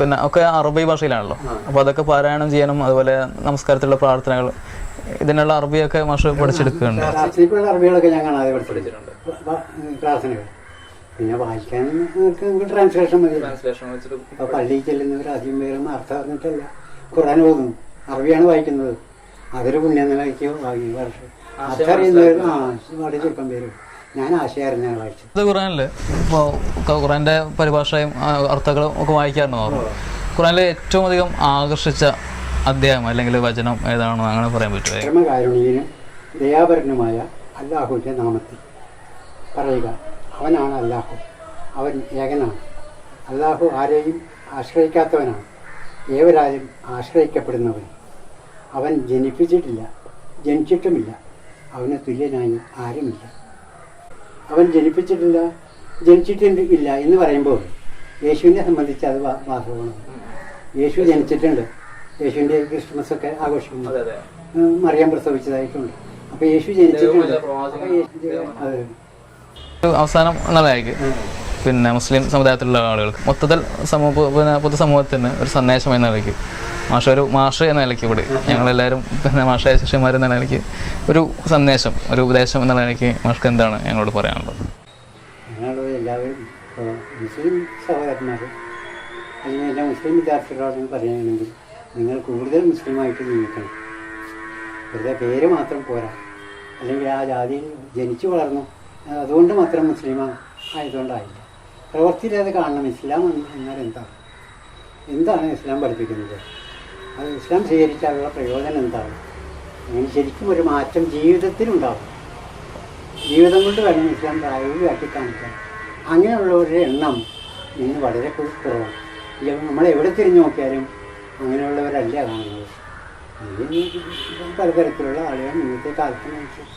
പിന്നെ ഒക്കെ അറബി ഭാഷയിലാണല്ലോ. അപ്പോൾ അതൊക്കെ പാരായണം ചെയ്യാനും അതുപോലെ നമസ്കാരത്തിലുള്ള പ്രാർത്ഥനകൾ ഇതിനുള്ള അറബിയൊക്കെ മാഷ് പഠിച്ചെടുക്കുന്നുണ്ട്. അറബികളൊക്കെ ഞാൻ കാണാതെ പഠിച്ചിട്ടുണ്ട്. പ്രാർത്ഥനകൾ. പിന്നെ വായിക്കാൻ ട്രാൻസ്ലേഷൻ മതി. അപ്പോൾ പള്ളിയിൽ ചെല്ലുന്നവർ ആദ്യം പേരും അർത്ഥം അറിഞ്ഞിട്ടല്ല. ഖുറാൻ പോകുന്നു അറബിയാണ് വായിക്കുന്നത്. അതൊരു പുണ്യം നിലയ്ക്ക് വാങ്ങി വർഷം അർത്ഥം അറിയുന്നവർ ആ വളരെ ചുരുക്കം പേര്. ഞാൻ ഇത് ഇപ്പോൾ ഖുറാന്റെ പരിഭാഷയും അർത്ഥങ്ങളും ഒക്കെ വായിക്കാറുണ്ട് ഖുറാനിലെ ഏറ്റവും അധികം ആകർഷിച്ച അധ്യായം അല്ലെങ്കിൽ വചനം ഏതാണെന്ന് അങ്ങനെ പറയാൻ പറ്റുമോ? പരമകാരുണീയനും ദയാപരനുമായ അല്ലാഹുവിന്റെ നാമത്തിൽ പറയുക അവനാണ് അല്ലാഹു. അവൻ ഏകനാണ്. അല്ലാഹു ആരെയും ആശ്രയിക്കാത്തവനാണ്. ഏവരാലും ആശ്രയിക്കപ്പെടുന്നവൻ. അവൻ ജനിപ്പിച്ചിട്ടില്ല ജനിച്ചിട്ടുമില്ല. അവന് തുല്യനായി ആരുമില്ല. അവൻ ജനിപ്പിച്ചിട്ടില്ല ജനിച്ചിട്ടുണ്ട് ഇല്ല എന്ന് പറയുമ്പോൾ യേശുവിനെ സംബന്ധിച്ച് അത് വാസ്തവമാണ് യേശു ജനിച്ചിട്ടുണ്ട്. യേശുവിന്റെ ക്രിസ്മസ് ഒക്കെ ആഘോഷിക്കുന്നു മറിയാൻ മറിയം പ്രസവിച്ചതായിട്ടുണ്ട്. അപ്പൊ യേശു ജനിച്ചിട്ടുണ്ട്. അവസാനം എന്നുള്ളതായിരിക്കും പിന്നെ മുസ്ലിം സമുദായത്തിലുള്ള ആളുകൾക്ക് മൊത്തത്തിൽ സമൂഹ പിന്നെ പൊതുസമൂഹത്തിന് ഒരു സന്ദേശം എന്ന നിലയ്ക്ക്. മാഷ ഒരു മാഷ എന്ന നിലയ്ക്ക് കൂടി ഞങ്ങളെല്ലാവരും പിന്നെ മാഷായ ശിഷ്യന്മാർ എന്ന നിലയ്ക്ക് ഒരു സന്ദേശം ഒരു ഉപദേശം എന്ന നിലയ്ക്ക് മാഷ്ക്ക് എന്താണ് ഞങ്ങളോട് പറയാനുള്ളത്? മുസ്ലിം സഹോദരന്മാർ അല്ലെങ്കിൽ എല്ലാ മുസ്ലിം വിദ്യാർത്ഥികളോട് പറയുകയാണെങ്കിൽ നിങ്ങൾ കൂടുതൽ മുസ്ലിമായിട്ട് ജീവിക്കണം വെറുതെ പേര് മാത്രം പോരാ. അല്ലെങ്കിൽ ആ ജാതിയിൽ ജനിച്ചു വളർന്നു അതുകൊണ്ട് മാത്രം മുസ്ലിം ആയതുകൊണ്ടായില്ല. പ്രവൃത്തിയിൽ അത് കാണണം. ഇസ്ലാം എന്നാൽ എന്താണ് എന്താണ് ഇസ്ലാം പഠിപ്പിക്കുന്നത്? അത് ഇസ്ലാം സ്വീകരിച്ചാലുള്ള പ്രയോജനം എന്താണ്? അങ്ങനെ ശരിക്കും ഒരു മാറ്റം ജീവിതത്തിലുണ്ടാവും ജീവിതം കൊണ്ട് വേണം ഇസ്ലാം പ്രായോഗികമാക്കി കാണിക്കാൻ. അങ്ങനെയുള്ളവരുടെ എണ്ണം ഇന്ന് വളരെ കുറവാണ്. നമ്മൾ എവിടെ തിരിഞ്ഞു നോക്കിയാലും അങ്ങനെയുള്ളവരല്ല കാണുന്നത്. പലതരത്തിലുള്ള ആളുകൾ ഇന്നത്തെ കാലത്ത് പോകുന്നവരും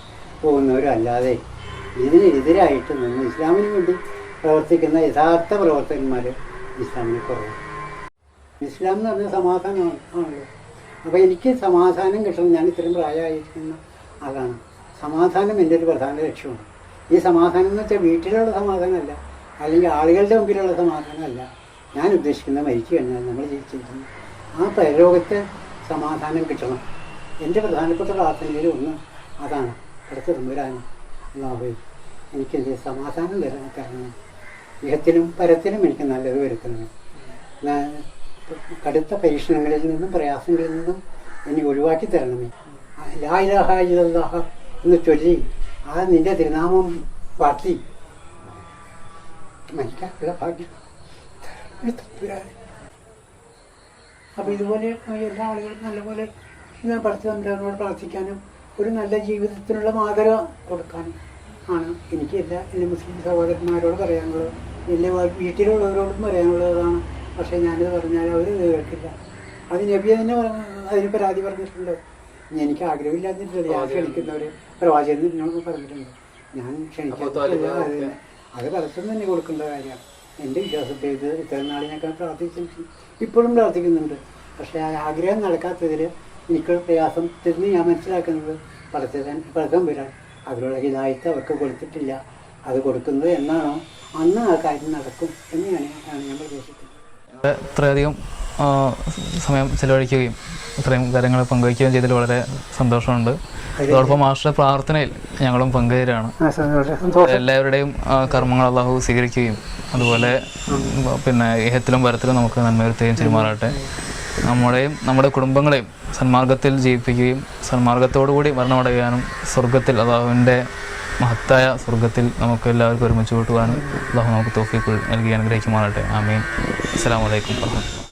പോകുന്നവരല്ലാതെ ഇതിനെതിരായിട്ട് നിന്ന് ഇസ്ലാമിന് വേണ്ടി പ്രവർത്തിക്കുന്ന യഥാർത്ഥ പ്രവർത്തകന്മാർ ഇസ്ലാമിന് കുറവാണ്. ഇസ്ലാം എന്ന് പറഞ്ഞാൽ സമാധാനമാണ് ആണല്ലോ. അപ്പോൾ എനിക്ക് സമാധാനം കിട്ടണം ഞാൻ ഇത്രയും പ്രായമായിരിക്കുന്ന ആളാണ്. സമാധാനം എന്റെ ഒരു പ്രധാന ലക്ഷ്യമാണ്. ഈ സമാധാനം എന്ന് വെച്ചാൽ വീട്ടിലുള്ള സമാധാനമല്ല അല്ലെങ്കിൽ ആളുകളുടെ മുമ്പിലുള്ള സമാധാനമല്ല. ഞാൻ ഉദ്ദേശിക്കുന്നത് മരിച്ചു കഴിഞ്ഞാൽ നമ്മൾ ജീവിച്ചിരിക്കുന്നു. ആ പരലോകത്തെ സമാധാനം കിട്ടണം. എന്റെ പ്രധാനപ്പെട്ട പ്രാർത്ഥനയിൽ ഒന്ന് അതാണ്. അടുത്ത തമ്പുരാനും അല്ലാഹുവേ എനിക്ക് എന്റെ സമാധാനം തരണം തരണം ഇഹത്തിനും പരത്തിനും എനിക്ക് നല്ലത് വരുത്തുന്നത്. കടുത്ത പരീക്ഷണങ്ങളിൽ നിന്നും പ്രയാസങ്ങളിൽ നിന്നും എന്നെ ഒഴിവാക്കി തരണമേ ലാ ഇലാഹ എന്ന് ചൊല്ലി ആ നിന്റെ തിരുനാമം വാർത്തി മരിക്കാനുള്ള ഭാഗ്യം. അപ്പോൾ ഇതുപോലെ എല്ലാ ആളുകളും നല്ലപോലെ ഞാൻ പഠിച്ച തമ്പുരാനോട് പ്രാർത്ഥിക്കാനും ഒരു നല്ല ജീവിതത്തിനുള്ള മാതൃക കൊടുക്കാനും ആണ് എനിക്ക് എല്ലാ എന്റെ മുസ്ലിം സഹോദരന്മാരോട് പറയാനുള്ളത്. വീ- വീട്ടിലുള്ളവരോടും പറയാനുള്ളതാണ്. പക്ഷേ ഞാനിത് പറഞ്ഞാൽ അവർ കേൾക്കില്ല. അത് നബിയെ തന്നെ അതിന് പരാതി പറഞ്ഞിട്ടുണ്ട്. എനിക്ക് ആഗ്രഹമില്ലാതിട്ടില്ല ഞാൻ ക്ഷണിക്കുന്നവർ പ്രവാചകൻ എന്നോട് പറഞ്ഞിട്ടുണ്ട്. ഞാൻ ക്ഷണിക്കില്ല അത് പലപ്പോഴും തന്നെ കൊടുക്കേണ്ട കാര്യമാണ്. എന്റെ വിശ്വാസത്തെ ഇത് ഇത്രയും നാളെ ഞാൻ പ്രാർത്ഥിച്ചു ഇപ്പോഴും പ്രാർത്ഥിക്കുന്നുണ്ട്. പക്ഷേ ആ ആഗ്രഹം നടക്കാത്തതിൽ പ്രയാസം പ്രയാസത്തിൽ ഞാൻ മനസ്സിലാക്കുന്നത് പടത്തരാൻ പടക്കം വരാൻ. അവരുടെ ഹിതായത്ത് അവർക്ക് കൊടുത്തിട്ടില്ല. അത് കൊടുക്കുന്നത് എന്നാണോ? അന്ന് ആ കാര്യം നടക്കും എന്നെയാണ് ഞങ്ങൾ ഉദ്ദേശിക്കുന്നത്. ഇത്രയധികം സമയം ചെലവഴിക്കുകയും ഇത്രയും കാര്യങ്ങൾ പങ്കുവയ്ക്കുകയും ചെയ്തതിൽ വളരെ സന്തോഷമുണ്ട്. അതോടൊപ്പം മാസ്റ്റർ പ്രാർത്ഥനയിൽ ഞങ്ങളും പങ്കുചേരാണ് എല്ലാവരുടെയും കർമ്മങ്ങൾ അള്ളാഹു സ്വീകരിക്കുകയും അതുപോലെ പിന്നെ ഇഹത്തിലും വരത്തിലും നമുക്ക് നന്മ വരുത്തുകയും ചെയ്യുമാറാട്ടെ നമ്മുടെയും നമ്മുടെ കുടുംബങ്ങളെയും സന്മാർഗത്തിൽ ജീവിപ്പിക്കുകയും സന്മാർഗത്തോടുകൂടി മരണമടയാനും സ്വർഗത്തിൽ അള്ളാഹുവിന്റെ മഹത്തായ സ്വർഗത്തിൽ നമുക്ക് എല്ലാവർക്കും ഒരുമിച്ച് കൂട്ടുവാനും അള്ളാഹു നമുക്ക് തോഫിക്ക് നൽകി അനുഗ്രഹിക്കുമാറട്ടെ ആമീൻ. അസ്സലാമു അലൈക്കും വർഹമത്തുള്ളാഹി